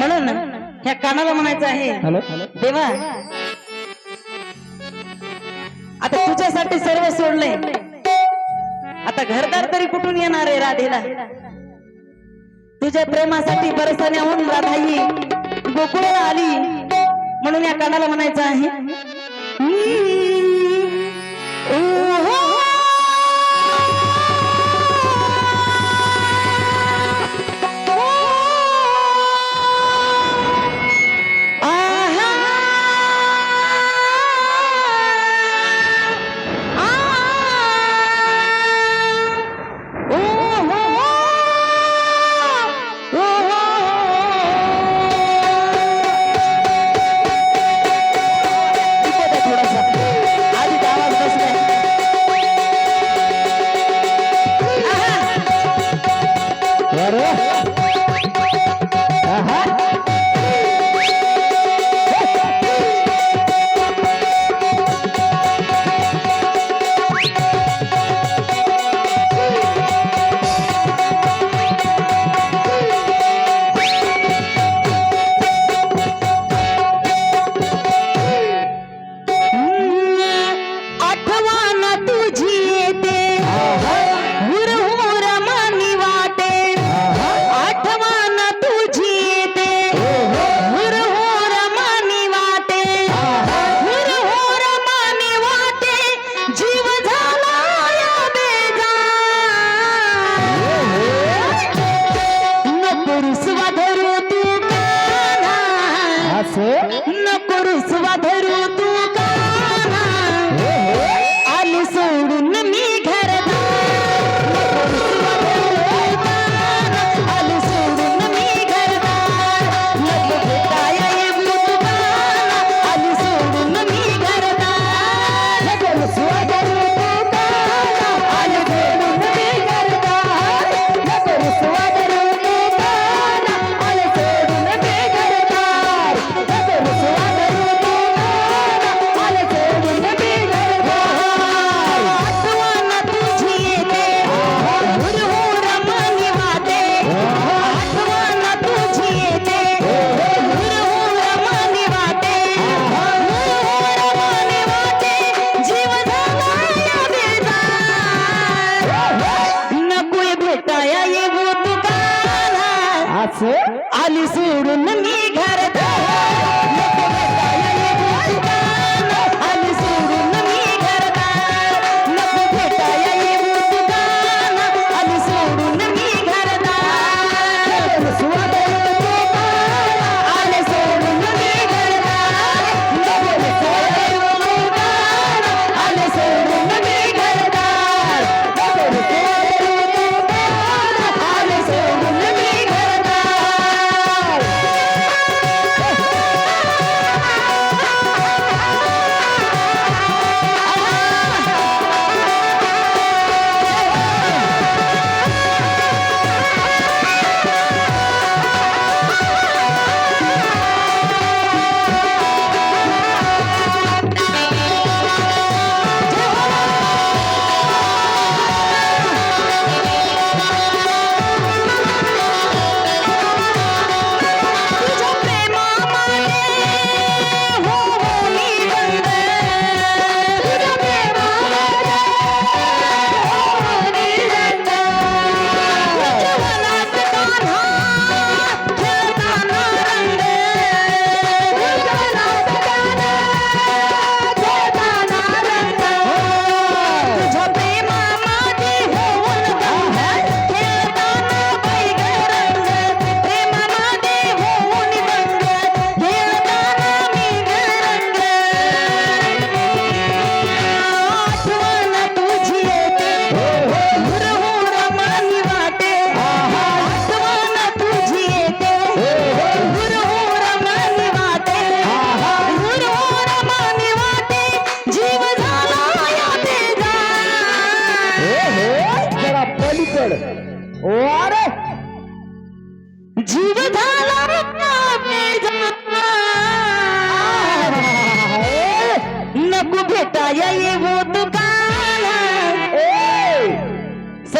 म्हणून ह्या कानाला म्हणायचं आहे देवा आता तुझ्यासाठी सर्व सोडले. आता घरदार तरी कुठून येणार आहे राधेला? तुझ्या प्रेमासाठी बरसाण्याहून राधाई गोकुळाला आली म्हणून या कानाला म्हणायचं आहे. ಯಾರು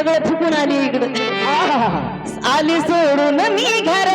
सगळं फुकून आली इकडं. आली सोडून मी घर